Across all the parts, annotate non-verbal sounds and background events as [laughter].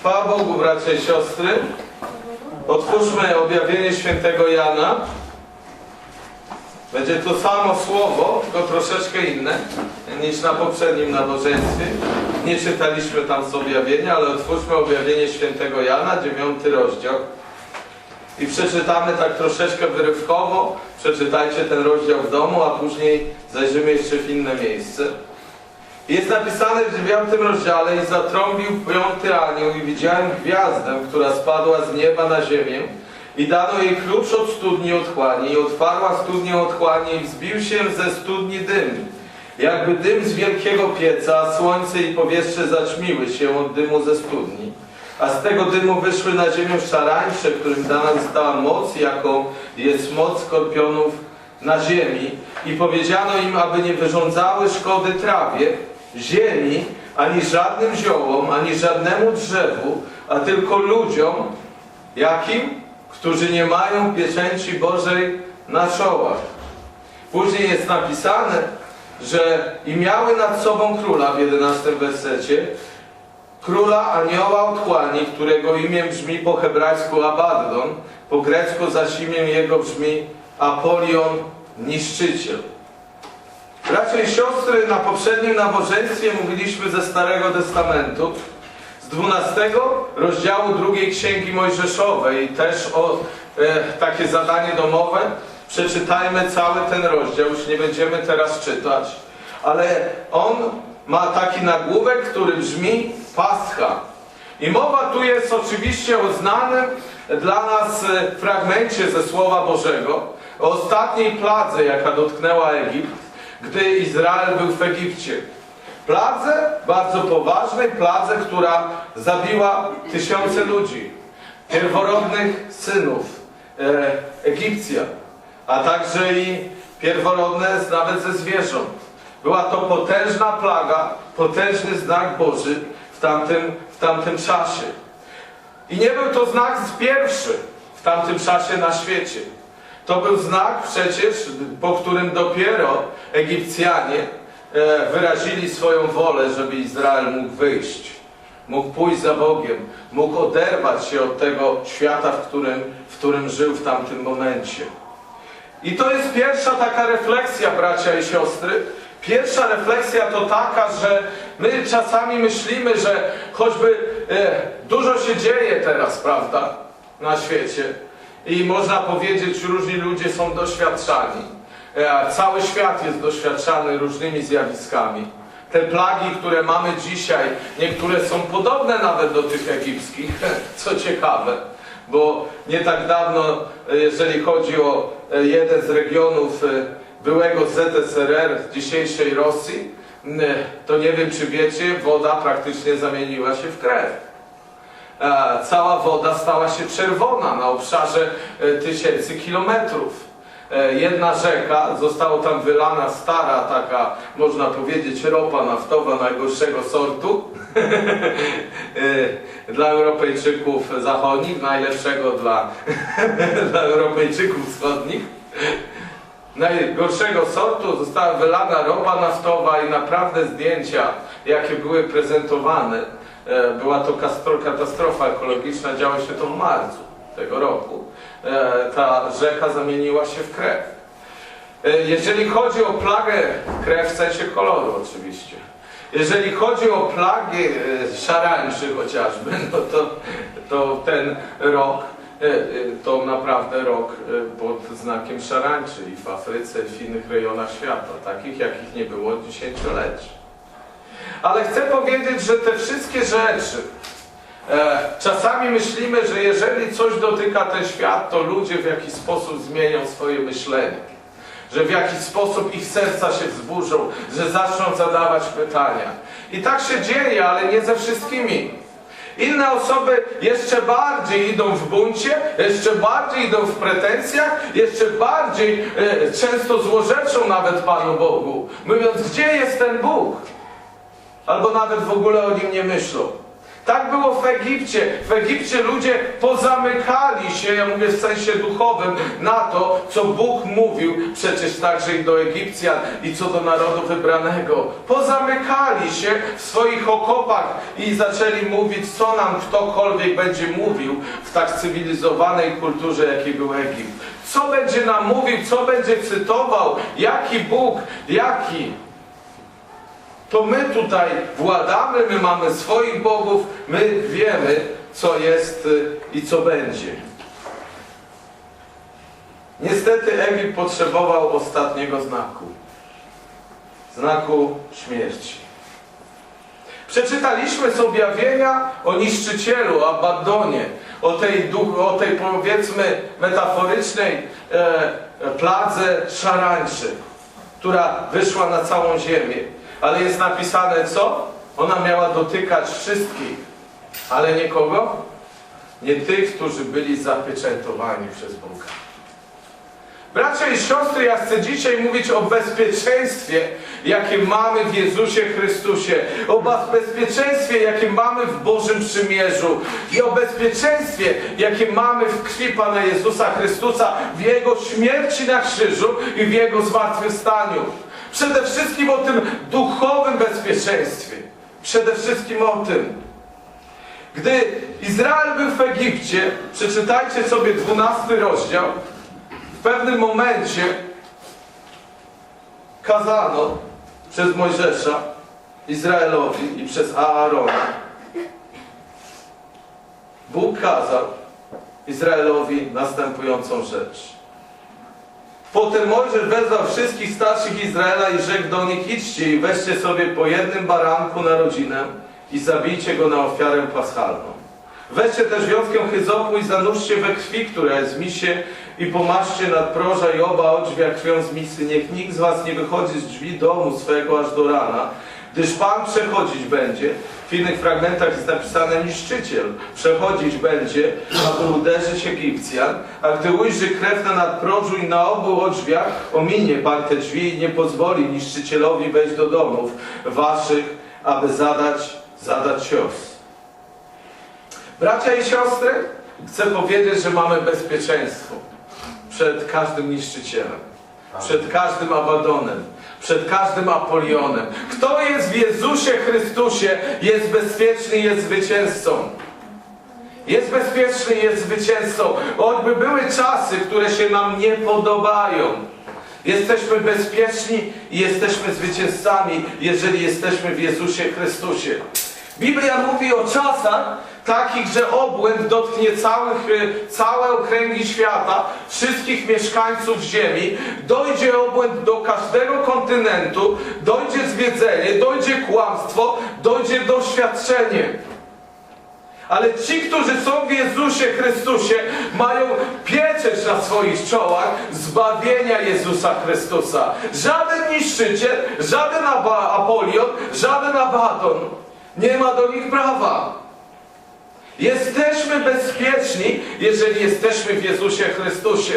Chwała Bogu, bracia i siostry. Otwórzmy objawienie świętego Jana. Będzie to samo słowo, tylko troszeczkę inne niż na poprzednim nabożeństwie. Nie czytaliśmy tam z objawienia, ale otwórzmy objawienie świętego Jana, dziewiąty rozdział. I przeczytamy tak troszeczkę wyrywkowo. Przeczytajcie ten rozdział w domu, a później zajrzymy jeszcze w inne miejsce. Jest napisane w dziewiątym rozdziale i zatrąbił piąty anioł i widziałem gwiazdę, która spadła z nieba na ziemię i dano jej klucz od studni otchłani i otwarła studnię otchłani i wzbił się ze studni dym. Jakby dym z wielkiego pieca, a słońce i powietrze zaćmiły się od dymu ze studni. A z tego dymu wyszły na ziemię szarańcze, którym dana została moc, jaką jest moc skorpionów na ziemi. I powiedziano im, aby nie wyrządzały szkody trawie, ziemi, ani żadnym ziołom, ani żadnemu drzewu, a tylko ludziom, jakim? Którzy nie mają pieczęci Bożej na czołach. Później jest napisane, że i miały nad sobą króla w 11 wersecie, króla anioła otchłani, którego imię brzmi po hebrajsku Abaddon, po grecku zaś imię jego brzmi Apolion, niszczyciel. Bracia i siostry, na poprzednim nabożeństwie mówiliśmy ze Starego Testamentu, z 12 rozdziału drugiej Księgi Mojżeszowej, też o e, takie zadanie domowe. Przeczytajmy cały ten rozdział, już nie będziemy teraz czytać, ale on ma taki nagłówek, który brzmi Pascha. I mowa tu jest oczywiście o znanym dla nas e, fragmencie ze Słowa Bożego, o ostatniej pladze, jaka dotknęła Egipt, gdy Izrael był w Egipcie. Pladze, bardzo poważnej pladze, która zabiła tysiące ludzi, pierworodnych synów e, Egipcjan, a także i pierworodne nawet ze zwierząt. Była to potężna plaga, potężny znak Boży w tamtym, w tamtym czasie. I nie był to znak pierwszy w tamtym czasie na świecie. To był znak przecież, po którym dopiero Egipcjanie e, wyrazili swoją wolę, żeby Izrael mógł wyjść, mógł pójść za Bogiem, mógł oderwać się od tego świata, w którym, w którym żył w tamtym momencie. I to jest pierwsza taka refleksja, bracia i siostry. Pierwsza refleksja to taka, że my czasami myślimy, że choćby e, dużo się dzieje teraz, prawda, na świecie. I można powiedzieć, różni ludzie są doświadczani. E, cały świat jest doświadczany różnymi zjawiskami. Te plagi, które mamy dzisiaj, niektóre są podobne nawet do tych egipskich, [laughs] co ciekawe bo nie tak dawno, e, jeżeli chodzi o e, jeden z regionów byłego ZSRR, dzisiejszej Rosji, to nie wiem czy wiecie, woda praktycznie zamieniła się w krew. Cała woda stała się czerwona na obszarze e, tysięcy kilometrów. E, Jedna rzeka, została tam wylana stara taka, można powiedzieć, ropa naftowa najgorszego sortu [laughs] e, dla Europejczyków zachodnich, najlepszego dla, [laughs] dla Europejczyków wschodnich. Najgorszego sortu została wylana ropa naftowa i naprawdę zdjęcia, jakie były prezentowane, była to katastrofa ekologiczna, działo się to w marcu tego roku. E, Ta rzeka zamieniła się w krew. E, Jeżeli chodzi o plagę, krew w sensie koloru oczywiście. Jeżeli chodzi o plagi e, szarańczy chociażby, [laughs] no to, to ten rok e, e, to naprawdę rok e, pod znakiem szarańczy i w Afryce, i w innych rejonach świata, takich jakich nie było dziesięcioleci. Ale chcę powiedzieć, że te wszystkie rzeczy, e, czasami myślimy, że jeżeli coś dotyka ten świat, to ludzie w jakiś sposób zmienią swoje myślenie że w jakiś sposób ich serca się wzburzą, że zaczną zadawać pytania. I tak się dzieje, ale nie ze wszystkimi. Inne osoby jeszcze bardziej idą w buncie, jeszcze bardziej idą w pretensjach, jeszcze bardziej e, często złorzeczą nawet Panu Bogu, mówiąc, gdzie jest ten Bóg? Albo nawet w ogóle o nim nie myślą. Tak było w Egipcie. W Egipcie ludzie pozamykali się, ja mówię w sensie duchowym, na to, co Bóg mówił przecież także i do Egipcjan i co do narodu wybranego. Pozamykali się w swoich okopach i zaczęli mówić, co nam ktokolwiek będzie mówił w tak cywilizowanej kulturze, jaki był Egipt. Co będzie nam mówił, co będzie cytował, jaki Bóg, jaki to my tutaj władamy, my mamy swoich bogów, my wiemy, co jest y, i co będzie. Niestety Egipt potrzebował ostatniego znaku. Znaku śmierci. Przeczytaliśmy z objawienia o niszczycielu, Abadonie, o tej, o tej powiedzmy metaforycznej e, e, pladze szarańczy, która wyszła na całą ziemię. Ale jest napisane co? Ona miała dotykać wszystkich, ale nie kogo? Nie tych, którzy byli zapieczętowani przez Boga. Bracia i siostry, ja chcę dzisiaj mówić o bezpieczeństwie, jakie mamy w Jezusie Chrystusie, o bezpieczeństwie, jakie mamy w Bożym Przymierzu i o bezpieczeństwie, jakie mamy w krwi Pana Jezusa Chrystusa, w Jego śmierci na krzyżu i w Jego zmartwychwstaniu. Przede wszystkim o tym duchowym bezpieczeństwie. Przede wszystkim o tym. Gdy Izrael był w Egipcie, przeczytajcie sobie 12 rozdział, w pewnym momencie kazano przez Mojżesza Izraelowi i przez Aarona. Bóg kazał Izraelowi następującą rzecz. Potem Mojżesz wezwał wszystkich starszych Izraela i rzekł do nich, idźcie i weźcie sobie po jednym baranku na rodzinę i zabijcie go na ofiarę paschalną. Weźcie też wiązkę hyzopu i zanurzcie we krwi, która jest w misie i pomaszcie nadproża i oba odrzwia krwią z misy. Niech nikt z was nie wychodzi z drzwi domu swego aż do rana, gdyż Pan przechodzić będzie. W innych fragmentach jest napisane niszczyciel. Przechodzić będzie, aby uderzyć Egipcjan, a gdy ujrzy krew na nadprożu i na obu odrzwiach, ominie Pan drzwi i nie pozwoli niszczycielowi wejść do domów waszych, aby zadać, zadać cios. Bracia i siostry, chcę powiedzieć, że mamy bezpieczeństwo przed każdym niszczycielem, przed każdym Abadonem, przed każdym Apolionem. Kto jest w Jezusie Chrystusie, jest bezpieczny, jest zwycięzcą. Jest bezpieczny, jest zwycięzcą. Choćby były czasy, które się nam nie podobają. Jesteśmy bezpieczni i jesteśmy zwycięzcami, jeżeli jesteśmy w Jezusie Chrystusie. Biblia mówi o czasach takich, że obłęd dotknie całych, y, całe okręgi świata, wszystkich mieszkańców ziemi. Dojdzie obłęd do każdego kontynentu, dojdzie zwiedzenie, dojdzie kłamstwo, dojdzie doświadczenie. Ale ci, którzy są w Jezusie Chrystusie, mają pieczęć na swoich czołach zbawienia Jezusa Chrystusa. Żaden niszczyciel, żaden Apolion, żaden Abaddon nie ma do nich prawa. Jesteśmy bezpieczni, jeżeli jesteśmy w Jezusie Chrystusie.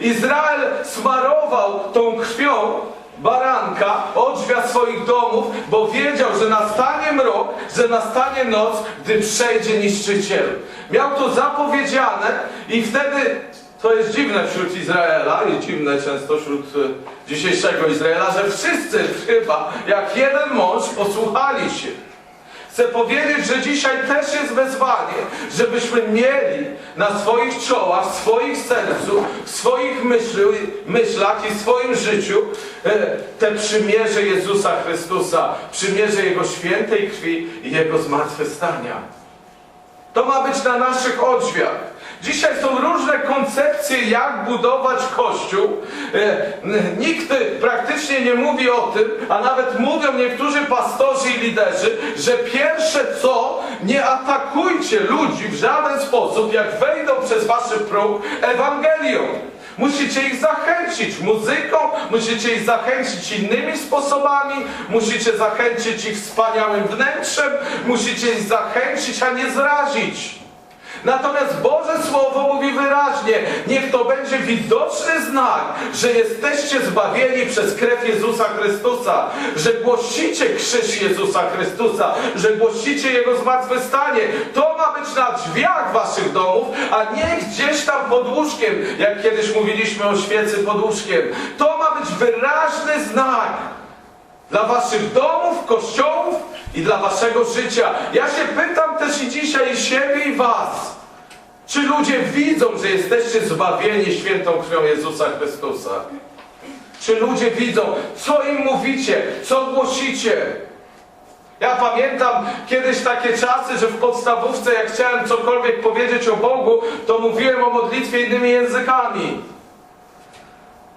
Izrael smarował tą krwią baranka odrzwia swoich domów, bo wiedział, że nastanie mrok, że nastanie noc, gdy przejdzie niszczyciel. Miał to zapowiedziane i wtedy to jest dziwne wśród Izraela i dziwne często wśród e, dzisiejszego Izraela, że wszyscy chyba jak jeden mąż posłuchali się. Chcę powiedzieć, że dzisiaj też jest wezwanie, żebyśmy mieli na swoich czołach, w swoich sercu, w swoich myślach i w swoim życiu e, te przymierze Jezusa Chrystusa, przymierze Jego świętej krwi i Jego zmartwychwstania. To ma być na naszych odrzwiach. Dzisiaj są różne koncepcje, jak budować kościół. E, Nikt praktycznie nie mówi o tym, a nawet mówią niektórzy pastorzy i liderzy, że pierwsze co, nie atakujcie ludzi w żaden sposób, jak wejdą przez waszy próg Ewangelią. Musicie ich zachęcić muzyką, musicie ich zachęcić innymi sposobami, musicie zachęcić ich wspaniałym wnętrzem, musicie ich zachęcić, a nie zrazić. Natomiast Boże Słowo mówi wyraźnie, niech to będzie widoczny znak, że jesteście zbawieni przez krew Jezusa Chrystusa, że głosicie krzyż Jezusa Chrystusa, że głosicie Jego zmartwychwstanie. To ma być na drzwiach waszych domów, a nie gdzieś tam pod łóżkiem, jak kiedyś mówiliśmy o świecy pod łóżkiem. To ma być wyraźny znak dla waszych domów, kościołów i dla waszego życia. Ja się pytam też i dzisiaj siebie i was. Czy ludzie widzą, że jesteście zbawieni świętą krwią Jezusa Chrystusa? Czy ludzie widzą, co im mówicie, co głosicie? Ja pamiętam kiedyś takie czasy, że w podstawówce, jak chciałem cokolwiek powiedzieć o Bogu, to mówiłem o modlitwie innymi językami.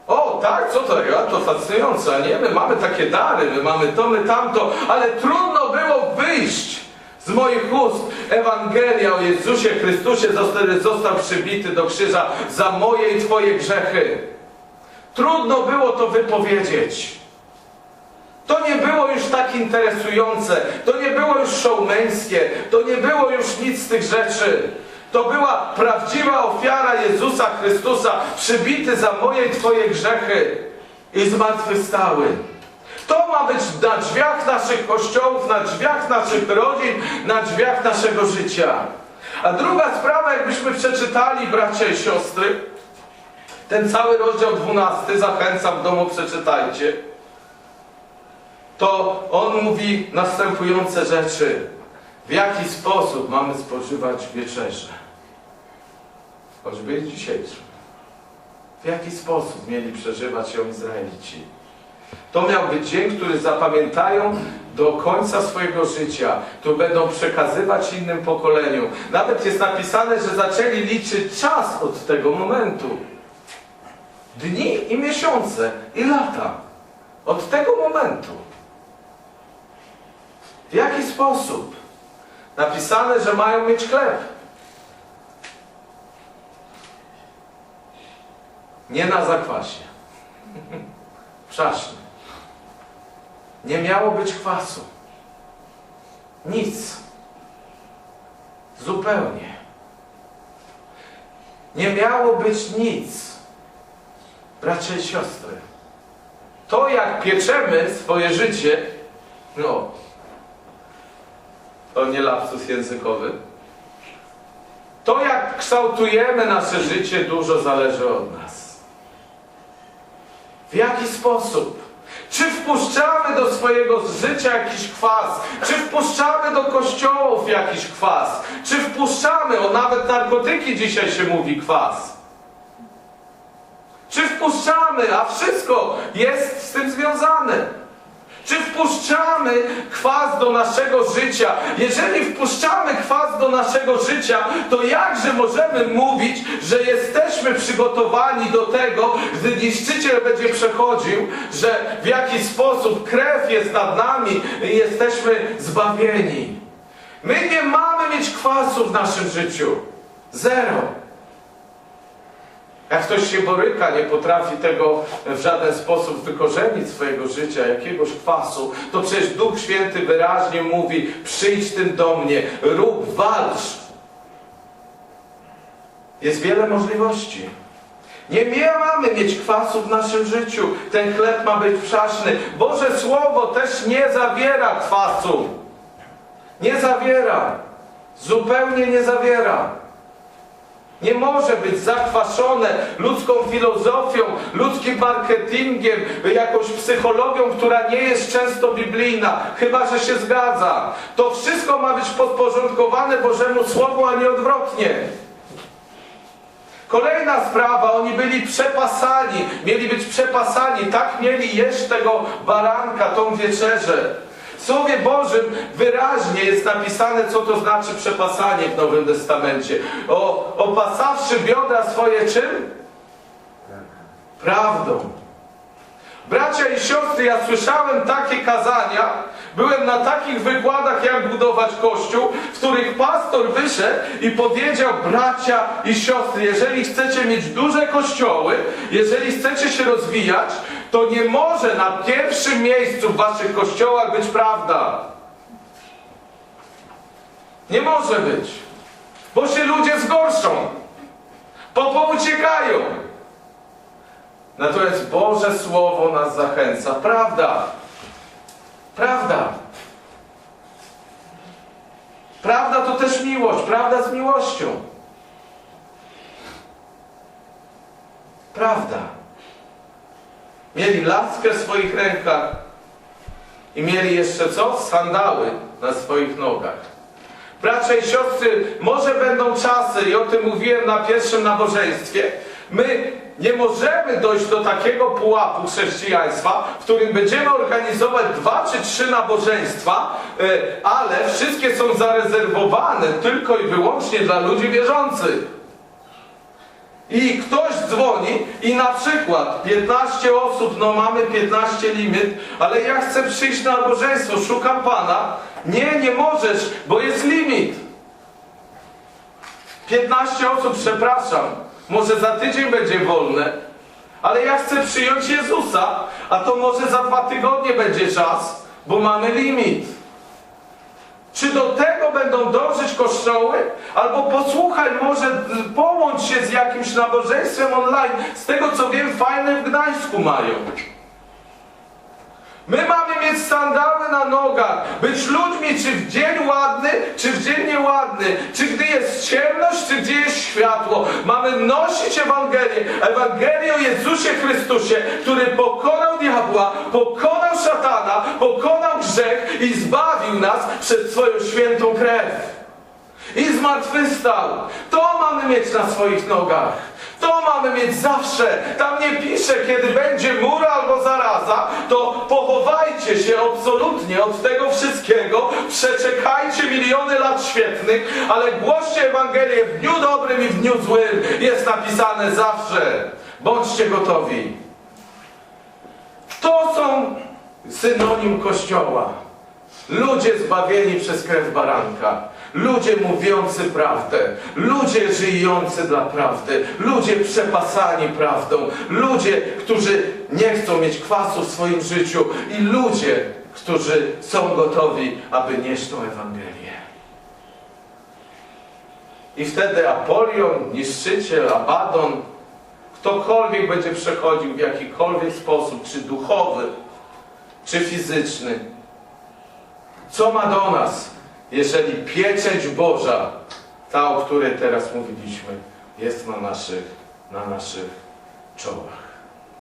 O, tak, co to? Ja, to fascynujące, nie? My mamy takie dary, my mamy to, my tamto, ale trudno było wyjść z moich ust. Ewangelia o Jezusie Chrystusie, został przybity do krzyża za moje i Twoje grzechy. Trudno było to wypowiedzieć. To nie było już tak interesujące, to nie było już showmeńskie, to nie było już nic z tych rzeczy. To była prawdziwa ofiara Jezusa Chrystusa, przybity za moje i Twoje grzechy i zmartwychwstały. To ma być na drzwiach naszych kościołów, na drzwiach naszych rodzin, na drzwiach naszego życia. A druga sprawa, jakbyśmy przeczytali, bracia i siostry, ten cały rozdział 12, zachęcam w domu, przeczytajcie, to on mówi następujące rzeczy. W jaki sposób mamy spożywać wieczerzę? Choćby dzisiejszą. W jaki sposób mieli przeżywać ją Izraelici? To miał być dzień, który zapamiętają do końca swojego życia. Tu będą przekazywać innym pokoleniu. Nawet jest napisane, że zaczęli liczyć czas od tego momentu. Dni i miesiące i lata. Od tego momentu. W jaki sposób? Napisane, że mają mieć chleb. Nie na zakwasie. Przaśny. Nie miało być kwasu. Nic. Zupełnie. Nie miało być nic. Bracia i siostry. To jak pieczemy swoje życie, no, to nie lapsus językowy. To jak kształtujemy nasze życie, dużo zależy od nas. W jaki sposób? Czy wpuszczamy do swojego życia jakiś kwas? Czy wpuszczamy do kościołów jakiś kwas? Czy wpuszczamy, o nawet narkotyki dzisiaj się mówi kwas? Czy wpuszczamy, a wszystko jest z tym związane? Czy wpuszczamy kwas do naszego życia? Jeżeli wpuszczamy kwas do naszego życia, to jakże możemy mówić, że jesteśmy przygotowani do tego, gdy niszczyciel będzie przechodził, że w jaki sposób krew jest nad nami i jesteśmy zbawieni? My nie mamy mieć kwasu w naszym życiu. Zero. Jak ktoś się boryka, nie potrafi tego w żaden sposób wykorzenić swojego życia, jakiegoś kwasu, to przecież Duch Święty wyraźnie mówi: przyjdź tym do mnie, rób, walcz. Jest wiele możliwości. Nie mamy mieć kwasu w naszym życiu. Ten chleb ma być przaśny. Boże Słowo też nie zawiera kwasu. Nie zawiera. Zupełnie nie zawiera. Nie może być zakwaszone ludzką filozofią, ludzkim marketingiem, jakąś psychologią, która nie jest często biblijna, chyba że się zgadza. To wszystko ma być podporządkowane Bożemu Słowu, a nie odwrotnie. Kolejna sprawa, oni byli przepasani, mieli być przepasani, tak mieli jeść tego baranka, tą wieczerzę. W Słowie Bożym wyraźnie jest napisane, co to znaczy przepasanie w Nowym Testamencie. O, opasawszy biodra swoje czym? Prawdą. Bracia i siostry, ja słyszałem takie kazania, byłem na takich wykładach, jak budować kościół, w których pastor wyszedł i powiedział, bracia i siostry, jeżeli chcecie mieć duże kościoły, jeżeli chcecie się rozwijać, to nie może na pierwszym miejscu w waszych kościołach być prawda. Nie może być. bo się ludzie zgorszą, bo pouciekają. Natomiast Boże Słowo nas zachęca. Prawda. Prawda. Prawda to też miłość. Prawda z miłością. Prawda. Mieli laskę w swoich rękach i mieli jeszcze co? Sandały na swoich nogach. Bracia i siostry, może będą czasy, i o tym mówiłem na pierwszym nabożeństwie, my nie możemy dojść do takiego pułapu chrześcijaństwa, w którym będziemy organizować dwa czy trzy nabożeństwa, e, ale wszystkie są zarezerwowane tylko i wyłącznie dla ludzi wierzących. I ktoś dzwoni i na przykład 15 osób, no mamy 15 limit, ale ja chcę przyjść na nabożeństwo, szukam Pana. Nie, nie możesz, bo jest limit. 15 osób, przepraszam, może za tydzień będzie wolne, ale ja chcę przyjąć Jezusa, a to może za dwa tygodnie będzie czas, bo mamy limit. Czy do tego będą dążyć kościoły? Albo posłuchaj, może połącz się z jakimś nabożeństwem online. Z tego co wiem, fajne w Gdańsku mają. My mamy mieć sandały na nogach, być ludźmi, czy w dzień ładny, czy w dzień nieładny, czy gdy jest ciemność, czy gdzie jest światło. Mamy nosić Ewangelię, Ewangelię o Jezusie Chrystusie, który pokonał diabła, pokonał szatana, pokonał grzech i zbawił nas przez swoją świętą krew. I zmartwychwstał. To mamy mieć na swoich nogach. To mamy mieć zawsze. Tam nie pisze, kiedy będzie mur albo zaraza, to pochowajcie się absolutnie od tego wszystkiego. Przeczekajcie miliony lat świetnych, ale głoście Ewangelię w dniu dobrym i w dniu złym. Jest napisane zawsze. Bądźcie gotowi. To są synonim Kościoła. Ludzie zbawieni przez krew baranka. Ludzie mówiący prawdę. Ludzie żyjący dla prawdy. Ludzie przepasani prawdą. Ludzie, którzy nie chcą mieć kwasu w swoim życiu. I ludzie, którzy są gotowi, aby nieść tą Ewangelię. I wtedy Apolion, niszczyciel, Abaddon, ktokolwiek będzie przechodził w jakikolwiek sposób, czy duchowy, czy fizyczny, co ma do nas, jeżeli pieczęć Boża, ta, o której teraz mówiliśmy, jest na naszych, na naszych czołach?